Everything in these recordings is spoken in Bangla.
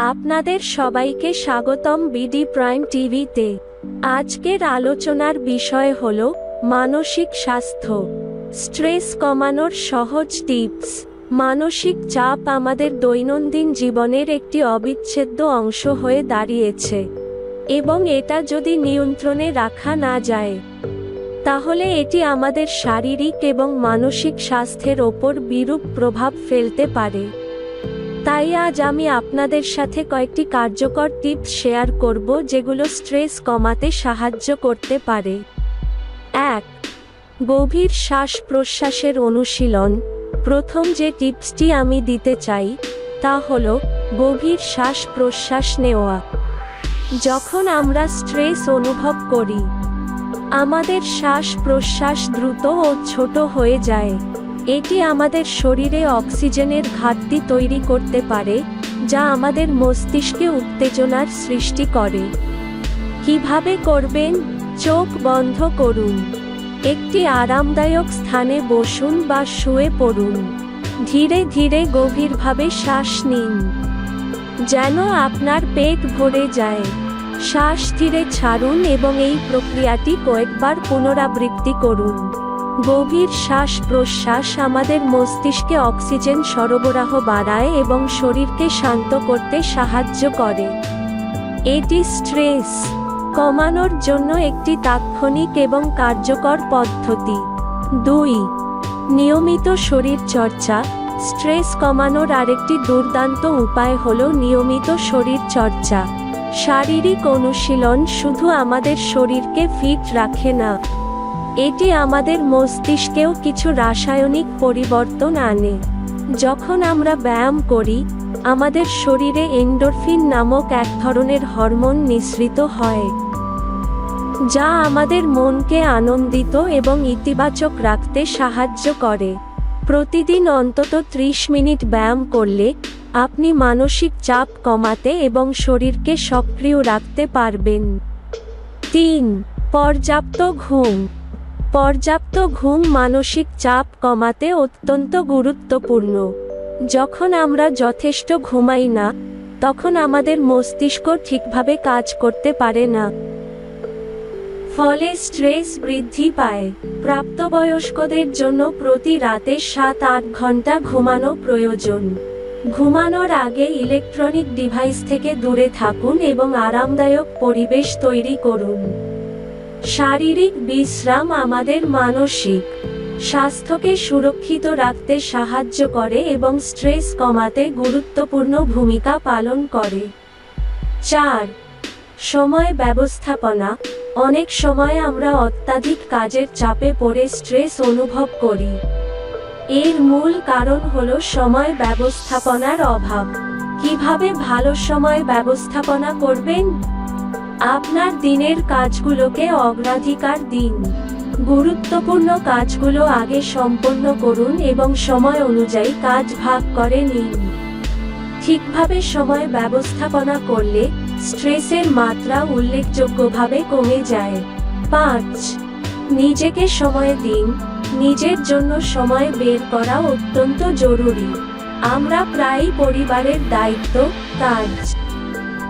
আপনাদের সবাইকে স্বাগতম বিডি প্রাইম টিভিতে আজকের আলোচনার বিষয় হল, মানসিক স্বাস্থ্য। স্ট্রেস কমানোর সহজ টিপস। মানসিক চাপ আমাদের দৈনন্দিন জীবনের একটি অবিচ্ছেদ্য অংশ হয়ে দাঁড়িয়েছে। এবং এটা যদি নিয়ন্ত্রণে রাখা না যায়, তাহলে এটি আমাদের শারীরিক এবং মানসিক স্বাস্থ্যের ওপর বিরূপ প্রভাব ফেলতে পারে। তাই আজ আমি আপনাদের সাথে কয়েকটি কার্যকর টিপস শেয়ার করব যেগুলো স্ট্রেস কমাতে সাহায্য করতে পারে। এক, গভীর শ্বাস প্রশ্বাসের অনুশীলন। প্রথম যে টিপসটি আমি দিতে চাই, তা হল গভীর শ্বাস প্রশ্বাস নেওয়া। যখন আমরা স্ট্রেস অনুভব করি, আমাদের শ্বাস প্রশ্বাস দ্রুত ও ছোট হয়ে যায়। এটি আমাদের শরীরে অক্সিজেনের ঘাটতি তৈরি করতে পারে, যা আমাদের মস্তিষ্কে উত্তেজনার সৃষ্টি করে। কীভাবে করবেন? চোখ বন্ধ করুন। একটি আরামদায়ক স্থানে বসুন বা শুয়ে পড়ুন। ধীরে ধীরে গভীরভাবে শ্বাস নিন। যেন আপনার পেট ভরে যায়। শ্বাস ধীরে ছাড়ুন এবং এই প্রক্রিয়াটি কয়েকবার পুনরাবৃত্তি করুন। গভীর শ্বাস প্রশ্বাস আমাদের মস্তিষ্কে অক্সিজেন সরবরাহ বাড়ায় এবং শরীরকে শান্ত করতে সাহায্য করে। এটি স্ট্রেস কমানোর জন্য একটি তাৎক্ষণিক এবং কার্যকর পদ্ধতি। দুই, নিয়মিত শরীর চর্চা। স্ট্রেস কমানোর আরেকটি দুর্দান্ত উপায় হল নিয়মিত শরীর চর্চা। শারীরিক অনুশীলন শুধু আমাদের শরীরকে ফিট রাখে না এটি আমাদের মস্তিষ্কেও কিছু রাসায়নিক পরিবর্তন আনে। যখন আমরা ব্যায়াম করি, আমাদের শরীরে এন্ডোরফিন নামক এক ধরনের হরমোন নিঃসৃত হয়, যা আমাদের মনকে আনন্দিত এবং ইতিবাচক রাখতে সাহায্য করে। প্রতিদিন অন্তত ত্রিশ মিনিট ব্যায়াম করলে, আপনি মানসিক চাপ কমাতে এবং শরীরকে সক্রিয় রাখতে পারবেন। তিন, পর্যাপ্ত ঘুম। পর্যাপ্ত ঘুম মানসিক চাপ কমাতে অত্যন্ত গুরুত্বপূর্ণ। যখন আমরা যথেষ্ট ঘুমাই না, তখন আমাদের মস্তিষ্ক ঠিকভাবে কাজ করতে পারে না। ফলে স্ট্রেস বৃদ্ধি পায়। প্রাপ্তবয়স্কদের জন্য প্রতি রাতে সাত আট ঘণ্টা ঘুমানো প্রয়োজন। ঘুমানোর আগে ইলেকট্রনিক ডিভাইস থেকে দূরে থাকুন এবং আরামদায়ক পরিবেশ তৈরি করুন। শারীরিক বিশ্রাম আমাদের মানসিক স্বাস্থ্যকে সুরক্ষিত রাখতে সাহায্য করে এবং স্ট্রেস কমাতে গুরুত্বপূর্ণ ভূমিকা পালন করে। চার, সময় ব্যবস্থাপনা। অনেক সময় আমরা অত্যাধিক কাজের চাপে পড়ে স্ট্রেস অনুভব করি। এর মূল কারণ হলো সময় ব্যবস্থাপনার অভাব। কীভাবে ভালো সময় ব্যবস্থাপনা করবেন? আপনার দিনের কাজগুলোকে অগ্রাধিকার দিন। গুরুত্বপূর্ণ কাজগুলো আগে সম্পন্ন করুন এবং সময় অনুযায়ী কাজ ভাগ করে নিন। ঠিকভাবে সময় ব্যবস্থাপনা করলে স্ট্রেসের মাত্রা উল্লেখযোগ্যভাবে কমে যায়। পাঁচ, নিজেকে সময় দিন। নিজের জন্য সময় বের করা অত্যন্ত জরুরি। আমরা প্রায়ই পরিবারের দায়িত্ব, কাজ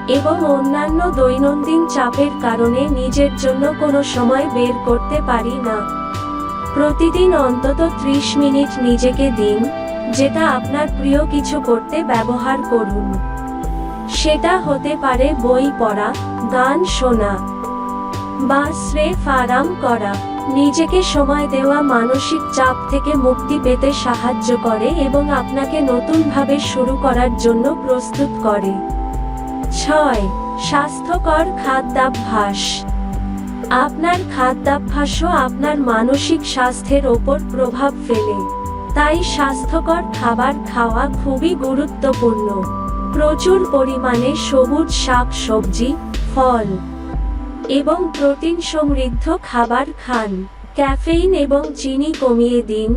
এবং অন্যান্য দৈনন্দিন চাপের কারণে নিজের জন্য কোনো সময় বের করতে পারি না। প্রতিদিন অন্তত ত্রিশ মিনিট নিজেকে দিন, যেটা আপনার প্রিয় কিছু করতে ব্যবহার করুন। সেটা হতে পারে বই পড়া, গান শোনা বা স্রেফ আরাম করা। নিজেকে সময় দেওয়া মানসিক চাপ থেকে মুক্তি পেতে সাহায্য করে এবং আপনাকে নতুনভাবে শুরু করার জন্য প্রস্তুত করে। ছয় স্বাস্থ্যকর খাদ্যাভ্যাস। আপনার খাদ্যাভ্যাসও আপনার মানসিক স্বাস্থ্যের ওপর প্রভাব ফেলে। তাই স্বাস্থ্যকর খাবার খাওয়া খুবই গুরুত্বপূর্ণ। প্রচুর পরিমাণে সবুজ শাক সবজি, ফল এবং প্রোটিন সমৃদ্ধ খাবার খান। ক্যাফেইন এবং চিনি কমিয়ে দিন,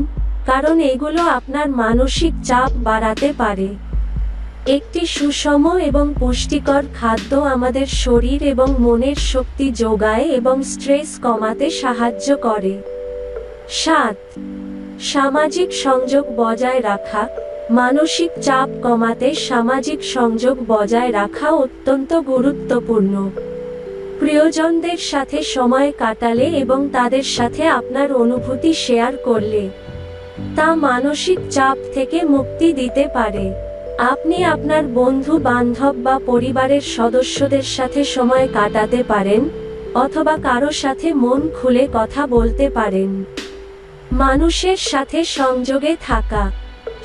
কারণ এগুলো আপনার মানসিক চাপ বাড়াতে পারে। একটি সুষম এবং পুষ্টিকর খাদ্য আমাদের শরীর এবং মনের শক্তি যোগায় এবং স্ট্রেস কমাতে সাহায্য করে। সাত, সামাজিক সংযোগ বজায় রাখা। মানসিক চাপ কমাতে সামাজিক সংযোগ বজায় রাখা অত্যন্ত গুরুত্বপূর্ণ। প্রিয়জনদের সাথে সময় কাটালে এবং তাদের সাথে আপনার অনুভূতি শেয়ার করলে তা মানসিক চাপ থেকে মুক্তি দিতে পারে। আপনি আপনার বন্ধু, বান্ধব বা পরিবারের সদস্যদের সাথে সময় কাটাতে পারেন, অথবা কারও সাথে মন খুলে কথা বলতে পারেন। মানুষের সাথে সংযোগে থাকা,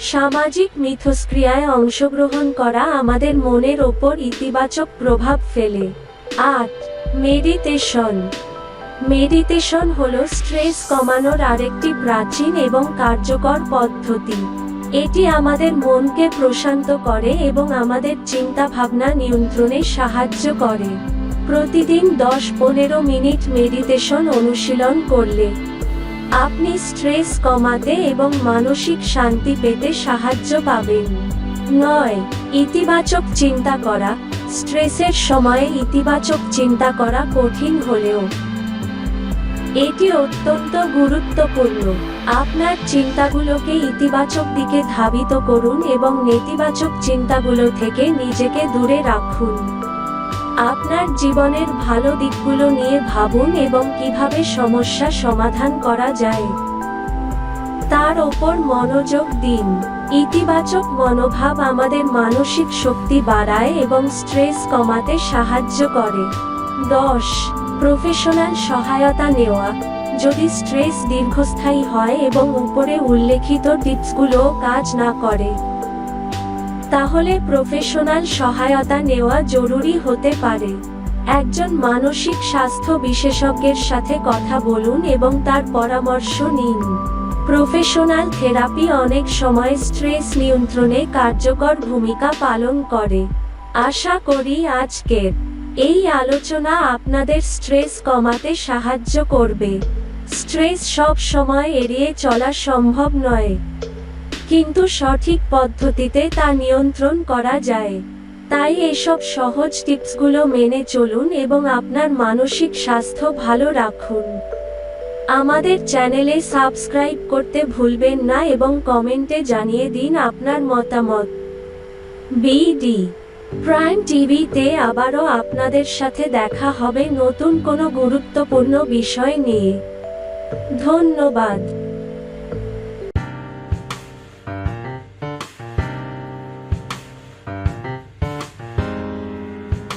সামাজিক মিথস্ক্রিয়ায় অংশগ্রহণ করা আমাদের মনের ওপর ইতিবাচক প্রভাব ফেলে। আট, মেডিটেশন। মেডিটেশন হলো স্ট্রেস কমানোর আরেকটি প্রাচীন এবং কার্যকর পদ্ধতি। এটি আমাদের মনকে প্রশান্ত করে এবং আমাদের চিন্তা ভাবনা নিয়ন্ত্রণে সাহায্য করে। প্রতিদিন দশ পনেরো মিনিট মেডিটেশন অনুশীলন করলে আপনি স্ট্রেস কমাতে এবং মানসিক শান্তি পেতে সাহায্য পাবেন। নয়, ইতিবাচক চিন্তা করা। স্ট্রেসের সময়ে ইতিবাচক চিন্তা করা কঠিন হলেও এটি অত্যন্ত গুরুত্বপূর্ণ। আপনার চিন্তাগুলোকে ইতিবাচক দিকে ধাবিত করুন এবং নেতিবাচক চিন্তাগুলো থেকে নিজেকে দূরে রাখুন। আপনার জীবনের ভালো দিকগুলো নিয়ে ভাবুন এবং কীভাবে সমস্যা সমাধান করা যায়। তার ওপর মনোযোগ দিন। ইতিবাচক মনোভাব আমাদের মানসিক শক্তি বাড়ায় এবং স্ট্রেস কমাতে সাহায্য করে। দশ প্রফেশনাল সহায়তা নেওয়া। যদি স্ট্রেস দীর্ঘস্থায়ী হয় এবং উপরে উল্লেখিত টিপসগুলো কাজ না করে, তাহলে প্রফেশনাল সহায়তা নেওয়া জরুরি হতে পারে। একজন মানসিক স্বাস্থ্য বিশেষজ্ঞের সাথে কথা বলুন এবং তার পরামর্শ নিন। প্রফেশনাল থেরাপি অনেক সময় স্ট্রেস নিয়ন্ত্রণে কার্যকর ভূমিকা পালন করে। আশা করি আজকের এই আলোচনা আপনাদের স্ট্রেস কমাতে সাহায্য করবে। স্ট্রেস সব সময় এড়িয়ে চলা সম্ভব নয়। কিন্তু সঠিক পদ্ধতিতে তা নিয়ন্ত্রণ করা যায়। তাই এসব সহজ টিপসগুলো মেনে চলুন এবং আপনার মানসিক স্বাস্থ্য ভালো রাখুন। আমাদের চ্যানেলে সাবস্ক্রাইব করতে ভুলবেন না এবং কমেন্টে জানিয়ে দিন আপনার মতামত। বিডি প্রাইম টিভিতে আবারও আপনাদের সাথে দেখা হবে নতুন কোনো গুরুত্বপূর্ণ বিষয় নিয়ে। ধন্যবাদ।